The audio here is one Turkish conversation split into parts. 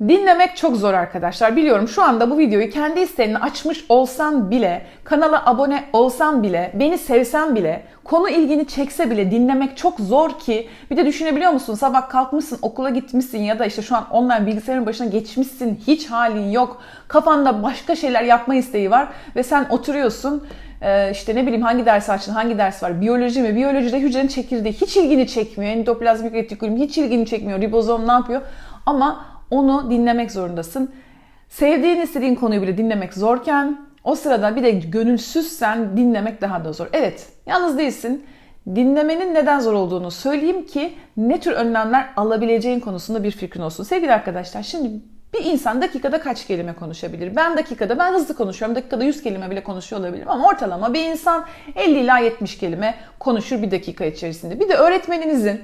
Dinlemek çok zor arkadaşlar. Biliyorum şu anda bu videoyu kendi isteğini açmış olsan bile, kanala abone olsan bile, beni sevsen bile, konu ilgini çekse bile dinlemek çok zor ki. Bir de düşünebiliyor musun? Sabah kalkmışsın, okula gitmişsin ya da işte şu an online bilgisayarın başına geçmişsin. Hiç halin yok. Kafanda başka şeyler yapma isteği var ve sen oturuyorsun. Ee, işte ne bileyim hangi ders açtın, hangi ders var? Biyoloji mi? Biyolojide hücrenin çekirdeği hiç ilgini çekmiyor. Endoplazmik retikulum hiç ilgini çekmiyor. Ribozom ne yapıyor? Ama onu dinlemek zorundasın. Sevdiğin istediğin konuyu bile dinlemek zorken o sırada bir de gönülsüzsen dinlemek daha da zor. Evet yalnız değilsin. Dinlemenin neden zor olduğunu söyleyeyim ki ne tür önlemler alabileceğin konusunda bir fikrin olsun. Sevgili arkadaşlar şimdi bir insan dakikada kaç kelime konuşabilir? Ben dakikada, ben hızlı konuşuyorum. Dakikada 100 kelime bile konuşuyor olabilirim. Ama ortalama bir insan 50 ila 70 kelime konuşur bir dakika içerisinde. Bir de öğretmeninizin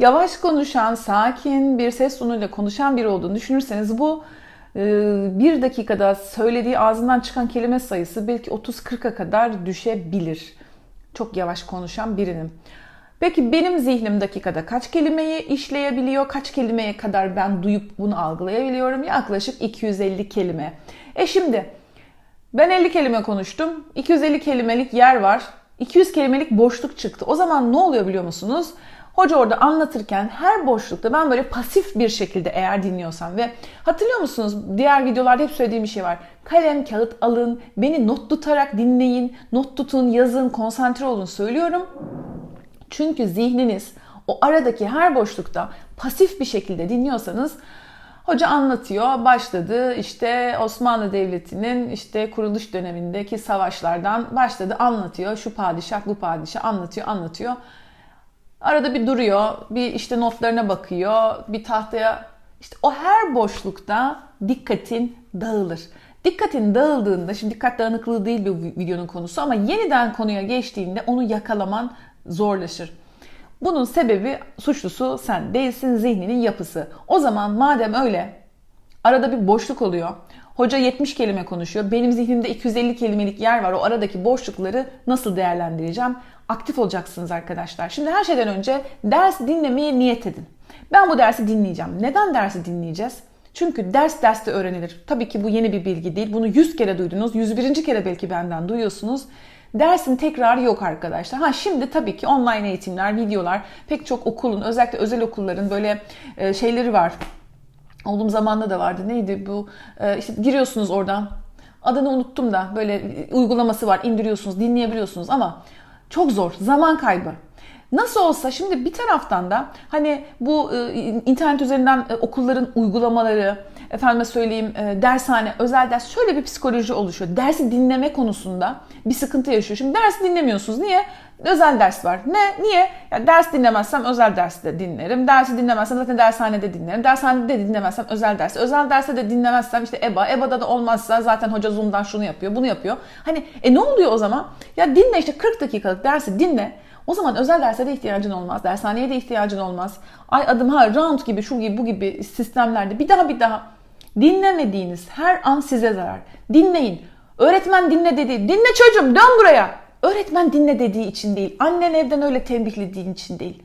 yavaş konuşan, sakin bir ses tonuyla konuşan biri olduğunu düşünürseniz bu e, bir dakikada söylediği ağzından çıkan kelime sayısı belki 30-40'a kadar düşebilir. Çok yavaş konuşan birinin. Peki benim zihnim dakikada kaç kelimeyi işleyebiliyor? Kaç kelimeye kadar ben duyup bunu algılayabiliyorum? Yaklaşık 250 kelime. E şimdi ben 50 kelime konuştum. 250 kelimelik yer var. 200 kelimelik boşluk çıktı. O zaman ne oluyor biliyor musunuz? Hoca orada anlatırken her boşlukta ben böyle pasif bir şekilde eğer dinliyorsam ve hatırlıyor musunuz diğer videolarda hep söylediğim bir şey var. Kalem, kağıt alın, beni not tutarak dinleyin, not tutun, yazın, konsantre olun söylüyorum. Çünkü zihniniz o aradaki her boşlukta pasif bir şekilde dinliyorsanız Hoca anlatıyor. Başladı işte Osmanlı Devleti'nin işte kuruluş dönemindeki savaşlardan başladı anlatıyor. Şu padişah bu padişah anlatıyor anlatıyor. Arada bir duruyor, bir işte notlarına bakıyor, bir tahtaya işte o her boşlukta dikkatin dağılır. Dikkatin dağıldığında, şimdi dikkat dağınıklığı değil bu videonun konusu ama yeniden konuya geçtiğinde onu yakalaman zorlaşır. Bunun sebebi suçlusu sen değilsin, zihninin yapısı. O zaman madem öyle arada bir boşluk oluyor. Hoca 70 kelime konuşuyor. Benim zihnimde 250 kelimelik yer var. O aradaki boşlukları nasıl değerlendireceğim? Aktif olacaksınız arkadaşlar. Şimdi her şeyden önce ders dinlemeye niyet edin. Ben bu dersi dinleyeceğim. Neden dersi dinleyeceğiz? Çünkü ders derste öğrenilir. Tabii ki bu yeni bir bilgi değil. Bunu 100 kere duydunuz. 101. kere belki benden duyuyorsunuz. Dersin tekrarı yok arkadaşlar. Ha şimdi tabii ki online eğitimler, videolar, pek çok okulun, özellikle özel okulların böyle e, şeyleri var. Olduğum zamanda da vardı. Neydi bu? E, işte giriyorsunuz oradan. Adını unuttum da böyle uygulaması var. indiriyorsunuz, dinleyebiliyorsunuz ama çok zor. Zaman kaybı. Nasıl olsa şimdi bir taraftan da hani bu e, internet üzerinden e, okulların uygulamaları, efendime söyleyeyim e, dershane, özel ders şöyle bir psikoloji oluşuyor. Dersi dinleme konusunda bir sıkıntı yaşıyor. Şimdi dersi dinlemiyorsunuz. Niye? Özel ders var. Ne? Niye? Ya ders dinlemezsem özel derste dinlerim. Dersi dinlemezsem zaten dershanede dinlerim. Dershanede de dinlemezsem özel dersi. Özel derste de dinlemezsem işte EBA. EBA'da da olmazsa zaten hoca Zoom'dan şunu yapıyor, bunu yapıyor. Hani e ne oluyor o zaman? Ya dinle işte 40 dakikalık dersi dinle. O zaman özel derse de ihtiyacın olmaz. Dershaneye de ihtiyacın olmaz. Ay adım ha round gibi şu gibi bu gibi sistemlerde bir daha bir daha dinlemediğiniz her an size zarar. Dinleyin. Öğretmen dinle dedi. Dinle çocuğum dön buraya. Öğretmen dinle dediği için değil. Annen evden öyle tembihlediğin için değil.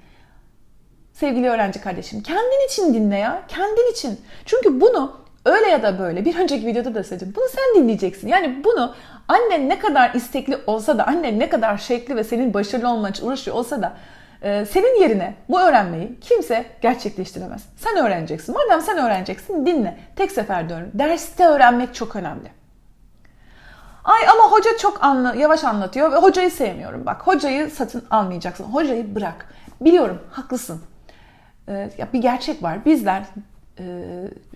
Sevgili öğrenci kardeşim kendin için dinle ya. Kendin için. Çünkü bunu öyle ya da böyle bir önceki videoda da söyledim. Bunu sen dinleyeceksin. Yani bunu annen ne kadar istekli olsa da annen ne kadar şekli ve senin başarılı olman için uğraşıyor olsa da e, senin yerine bu öğrenmeyi kimse gerçekleştiremez. Sen öğreneceksin. Madem sen öğreneceksin dinle. Tek seferde öğren. Derste öğrenmek çok önemli. Ay ama hoca çok anla, yavaş anlatıyor ve hocayı sevmiyorum. Bak hocayı satın almayacaksın. Hocayı bırak. Biliyorum haklısın. Ee, ya bir gerçek var. Bizler e,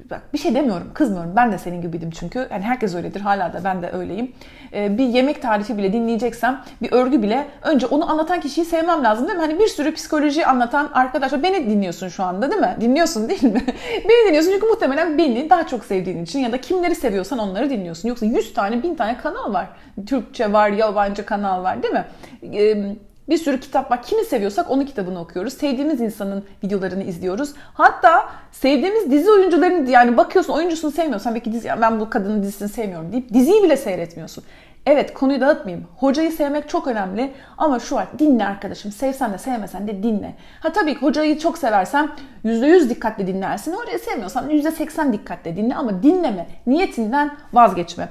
bak bir şey demiyorum, kızmıyorum. Ben de senin gibiydim çünkü. Yani herkes öyledir. Hala da ben de öyleyim. Ee, bir yemek tarifi bile dinleyeceksem, bir örgü bile önce onu anlatan kişiyi sevmem lazım değil mi? Hani bir sürü psikoloji anlatan arkadaşlar beni dinliyorsun şu anda değil mi? Dinliyorsun değil mi? beni dinliyorsun çünkü muhtemelen beni daha çok sevdiğin için ya da kimleri seviyorsan onları dinliyorsun. Yoksa 100 tane, 1000 tane kanal var. Türkçe var, yabancı kanal var değil mi? Ee, bir sürü kitap var. Kimi seviyorsak onun kitabını okuyoruz. Sevdiğimiz insanın videolarını izliyoruz. Hatta sevdiğimiz dizi oyuncularını yani bakıyorsun oyuncusunu sevmiyorsan belki dizi ben bu kadının dizisini sevmiyorum deyip diziyi bile seyretmiyorsun. Evet konuyu dağıtmayayım. Hocayı sevmek çok önemli ama şu var dinle arkadaşım. Sevsen de sevmesen de dinle. Ha tabii ki hocayı çok seversen %100 dikkatle dinlersin. Hocayı sevmiyorsan %80 dikkatle dinle ama dinleme. Niyetinden vazgeçme.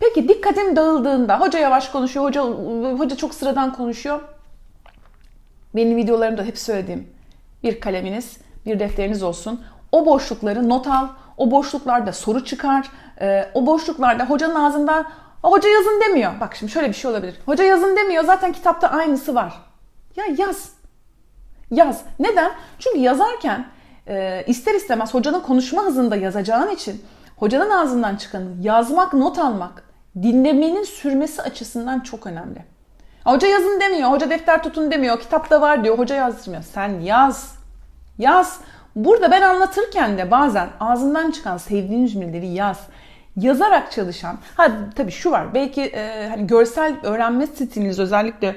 Peki dikkatin dağıldığında hoca yavaş konuşuyor, hoca hoca çok sıradan konuşuyor. Benim videolarımda hep söylediğim bir kaleminiz, bir defteriniz olsun. O boşlukları not al. O boşluklarda soru çıkar. Ee, o boşluklarda hocanın ağzından hoca yazın demiyor. Bak şimdi şöyle bir şey olabilir. Hoca yazın demiyor. Zaten kitapta aynısı var. Ya yaz. Yaz. Neden? Çünkü yazarken e, ister istemez hocanın konuşma hızında yazacağın için hocanın ağzından çıkanı yazmak, not almak dinlemenin sürmesi açısından çok önemli. Hoca yazın demiyor, hoca defter tutun demiyor, kitapta var diyor, hoca yazdırmıyor. Sen yaz. Yaz. Burada ben anlatırken de bazen ağzından çıkan sevdiğin cümleleri yaz. Yazarak çalışan, ha tabii şu var, belki e, hani görsel öğrenme stiliniz özellikle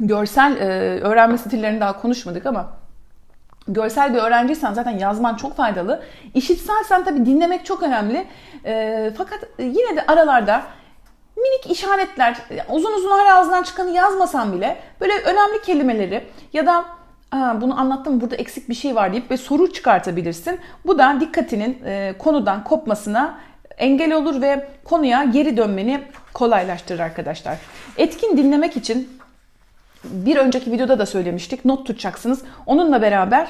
görsel e, öğrenme stillerini daha konuşmadık ama görsel bir öğrenciysen zaten yazman çok faydalı. İşitselsen tabii dinlemek çok önemli. E, fakat yine de aralarda minik işaretler, uzun uzun her ağzından çıkanı yazmasan bile böyle önemli kelimeleri ya da bunu anlattım burada eksik bir şey var deyip ve soru çıkartabilirsin. Bu da dikkatinin e, konudan kopmasına engel olur ve konuya geri dönmeni kolaylaştırır arkadaşlar. Etkin dinlemek için bir önceki videoda da söylemiştik. Not tutacaksınız. Onunla beraber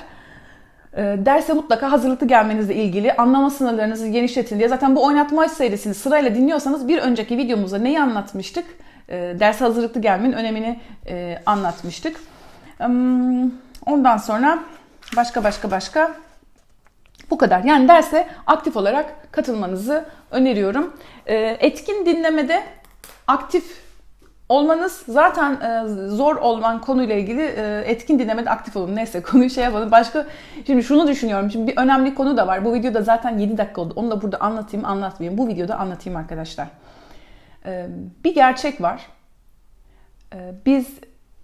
derse mutlaka hazırlıklı gelmenizle ilgili anlama sınırlarınızı genişletin diye. Zaten bu oynatma serisini sırayla dinliyorsanız bir önceki videomuzda neyi anlatmıştık? E, derse hazırlıklı gelmenin önemini e, anlatmıştık. Ondan sonra başka başka başka bu kadar. Yani derse aktif olarak katılmanızı öneriyorum. Etkin dinlemede aktif olmanız zaten zor olan konuyla ilgili etkin dinlemede aktif olun. Neyse konuyu şey yapalım. Başka şimdi şunu düşünüyorum. Şimdi bir önemli konu da var. Bu videoda zaten 7 dakika oldu. Onu da burada anlatayım, anlatmayayım. Bu videoda anlatayım arkadaşlar. Bir gerçek var. Biz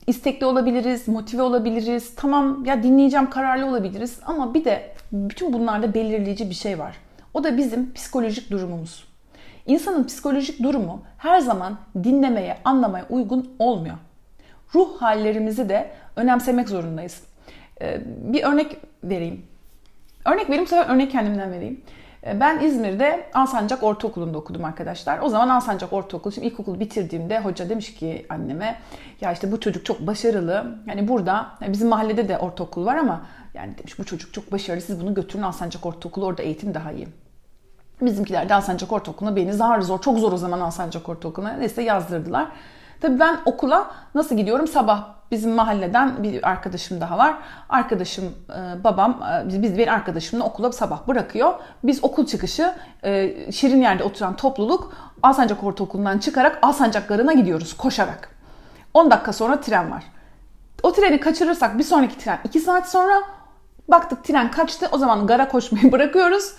istekli olabiliriz, motive olabiliriz. Tamam ya dinleyeceğim kararlı olabiliriz ama bir de bütün bunlarda belirleyici bir şey var. O da bizim psikolojik durumumuz. İnsanın psikolojik durumu her zaman dinlemeye, anlamaya uygun olmuyor. Ruh hallerimizi de önemsemek zorundayız. Bir örnek vereyim. Örnek vereyim, sonra örnek kendimden vereyim. Ben İzmir'de Alsancak Ortaokulu'nda okudum arkadaşlar. O zaman Alsancak Ortaokulu, şimdi ilkokulu bitirdiğimde hoca demiş ki anneme ya işte bu çocuk çok başarılı. Yani burada bizim mahallede de ortaokul var ama yani demiş bu çocuk çok başarılı siz bunu götürün Alsancak Ortaokulu orada eğitim daha iyi. Bizimkiler de Alsancak Ortaokulu'na beni zar zor, çok zor o zaman Alsancak Ortaokulu'na neyse yazdırdılar. Tabii ben okula nasıl gidiyorum? Sabah bizim mahalleden bir arkadaşım daha var. Arkadaşım, babam, biz bir arkadaşımla okula sabah bırakıyor. Biz okul çıkışı şirin yerde oturan topluluk Alsancak Ortaokulu'ndan çıkarak Alsancak Garı'na gidiyoruz koşarak. 10 dakika sonra tren var. O treni kaçırırsak bir sonraki tren 2 saat sonra baktık tren kaçtı. O zaman gara koşmayı bırakıyoruz.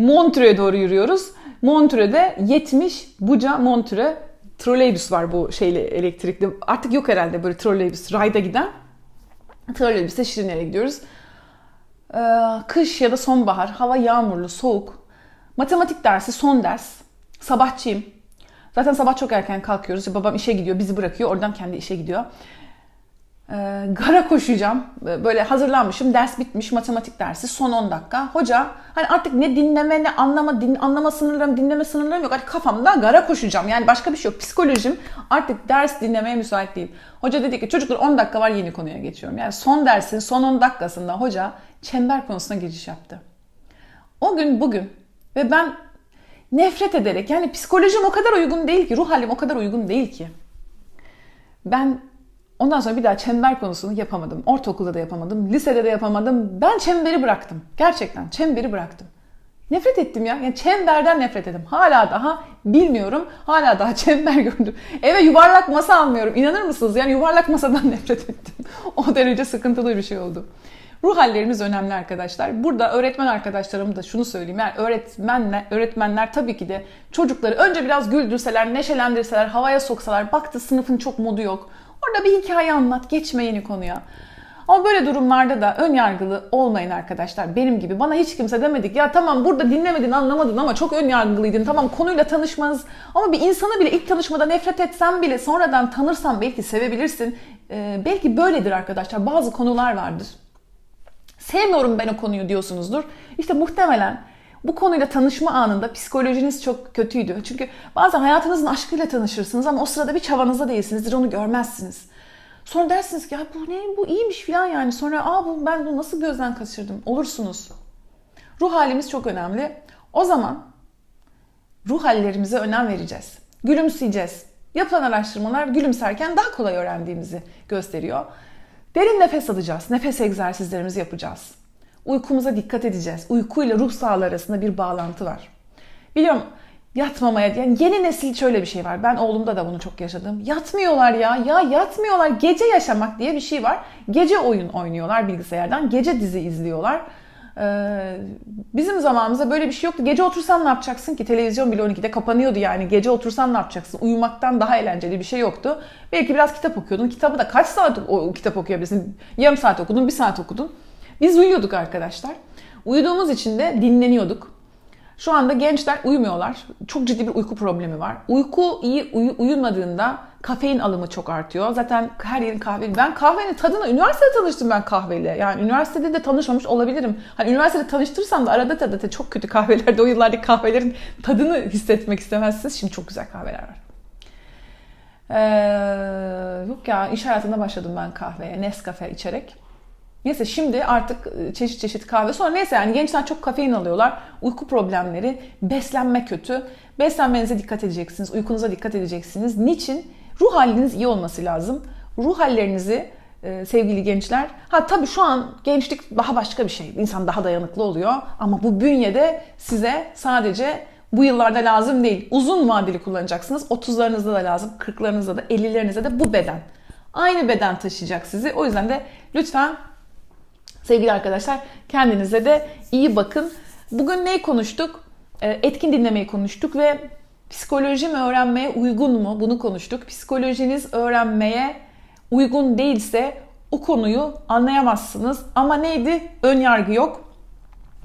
Montreux'e doğru yürüyoruz. Montreux'de 70 Buca Montreux troleybüs var bu şeyle elektrikli. Artık yok herhalde böyle troleybüs rayda giden. Troleybüste Şirinler'e gidiyoruz. Ee, kış ya da sonbahar, hava yağmurlu, soğuk. Matematik dersi son ders. Sabahçıyım. Zaten sabah çok erken kalkıyoruz. Babam işe gidiyor, bizi bırakıyor. Oradan kendi işe gidiyor. Ee, gara koşacağım. Böyle hazırlanmışım. Ders bitmiş. Matematik dersi. Son 10 dakika. Hoca hani artık ne dinleme ne anlama din, anlama sınırlarım, dinleme sınırlarım yok. Artık kafamda gara koşacağım. Yani başka bir şey yok. Psikolojim artık ders dinlemeye müsait değil. Hoca dedi ki çocuklar 10 dakika var yeni konuya geçiyorum. Yani son dersin son 10 dakikasında hoca çember konusuna giriş yaptı. O gün bugün ve ben nefret ederek yani psikolojim o kadar uygun değil ki, ruh halim o kadar uygun değil ki. Ben Ondan sonra bir daha çember konusunu yapamadım. Ortaokulda da yapamadım, lisede de yapamadım. Ben çemberi bıraktım. Gerçekten çemberi bıraktım. Nefret ettim ya. Yani çemberden nefret ettim. Hala daha bilmiyorum. Hala daha çember gördüm. Eve yuvarlak masa almıyorum. İnanır mısınız? Yani yuvarlak masadan nefret ettim. o derece sıkıntılı bir şey oldu. Ruh hallerimiz önemli arkadaşlar. Burada öğretmen arkadaşlarım da şunu söyleyeyim. Yani öğretmenler, öğretmenler tabii ki de çocukları önce biraz güldürseler, neşelendirseler, havaya soksalar, baktı sınıfın çok modu yok. Orada bir hikaye anlat, geçme yeni konuya. Ama böyle durumlarda da ön yargılı olmayın arkadaşlar. Benim gibi bana hiç kimse demedik ya tamam burada dinlemedin anlamadın ama çok ön yargılıydın. Tamam konuyla tanışmanız ama bir insanı bile ilk tanışmada nefret etsen bile sonradan tanırsan belki sevebilirsin. Ee, belki böyledir arkadaşlar. Bazı konular vardır. Sevmiyorum ben o konuyu diyorsunuzdur. İşte muhtemelen bu konuyla tanışma anında psikolojiniz çok kötüydü. Çünkü bazen hayatınızın aşkıyla tanışırsınız ama o sırada bir çabanızda değilsinizdir, onu görmezsiniz. Sonra dersiniz ki ya bu ne bu iyiymiş falan yani. Sonra aa bu ben bunu nasıl gözden kaçırdım? Olursunuz. Ruh halimiz çok önemli. O zaman ruh hallerimize önem vereceğiz. Gülümseyeceğiz. Yapılan araştırmalar gülümserken daha kolay öğrendiğimizi gösteriyor. Derin nefes alacağız. Nefes egzersizlerimizi yapacağız. Uykumuza dikkat edeceğiz. Uyku ile ruh sağlığı arasında bir bağlantı var. Biliyorum yatmamaya yani yeni nesil şöyle bir şey var. Ben oğlumda da bunu çok yaşadım. Yatmıyorlar ya. Ya yatmıyorlar. Gece yaşamak diye bir şey var. Gece oyun oynuyorlar bilgisayardan. Gece dizi izliyorlar. Ee, bizim zamanımızda böyle bir şey yoktu. Gece otursan ne yapacaksın ki? Televizyon bile 12'de kapanıyordu yani. Gece otursan ne yapacaksın? Uyumaktan daha eğlenceli bir şey yoktu. Belki biraz kitap okuyordun. Kitabı da kaç saat o kitap okuyabilirsin? Yarım saat okudun, bir saat okudun. Biz uyuyorduk arkadaşlar. Uyuduğumuz için de dinleniyorduk. Şu anda gençler uyumuyorlar. Çok ciddi bir uyku problemi var. Uyku iyi uyu, uyunmadığında kafein alımı çok artıyor. Zaten her yerin kahve. Ben kahvenin tadına üniversitede tanıştım ben kahveyle. Yani üniversitede de tanışmamış olabilirim. Hani üniversitede tanıştırsam da arada da, da çok kötü kahvelerde o yıllardaki kahvelerin tadını hissetmek istemezsiniz. Şimdi çok güzel kahveler var. Ee, yok ya iş hayatında başladım ben kahveye. Nescafe içerek. Neyse şimdi artık e, çeşit çeşit kahve. Sonra neyse yani gençler çok kafein alıyorlar. Uyku problemleri, beslenme kötü. Beslenmenize dikkat edeceksiniz, uykunuza dikkat edeceksiniz. Niçin? Ruh haliniz iyi olması lazım. Ruh hallerinizi e, sevgili gençler. Ha tabii şu an gençlik daha başka bir şey. İnsan daha dayanıklı oluyor. Ama bu bünyede size sadece bu yıllarda lazım değil. Uzun vadeli kullanacaksınız. 30'larınızda da lazım, 40'larınızda da, 50'lerinizde de bu beden. Aynı beden taşıyacak sizi. O yüzden de lütfen Sevgili arkadaşlar kendinize de iyi bakın. Bugün neyi konuştuk? Ee, etkin dinlemeyi konuştuk ve psikoloji mi öğrenmeye uygun mu bunu konuştuk. Psikolojiniz öğrenmeye uygun değilse o konuyu anlayamazsınız. Ama neydi? Ön yargı yok.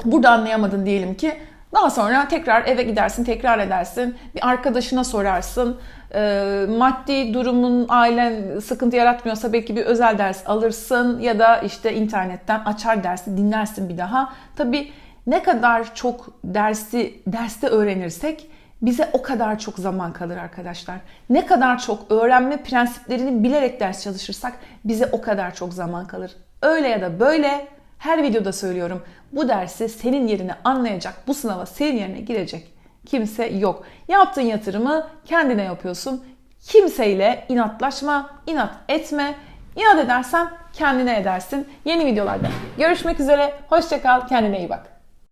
Burada anlayamadın diyelim ki. Daha sonra tekrar eve gidersin, tekrar edersin. Bir arkadaşına sorarsın. E, maddi durumun ailen sıkıntı yaratmıyorsa belki bir özel ders alırsın ya da işte internetten açar dersi dinlersin bir daha. Tabii ne kadar çok dersi derste öğrenirsek bize o kadar çok zaman kalır arkadaşlar. Ne kadar çok öğrenme prensiplerini bilerek ders çalışırsak bize o kadar çok zaman kalır. Öyle ya da böyle her videoda söylüyorum. Bu dersi senin yerine anlayacak, bu sınava senin yerine girecek kimse yok. Yaptığın yatırımı kendine yapıyorsun. Kimseyle inatlaşma, inat etme. İnat edersen kendine edersin. Yeni videolarda görüşmek üzere. Hoşçakal, kendine iyi bak.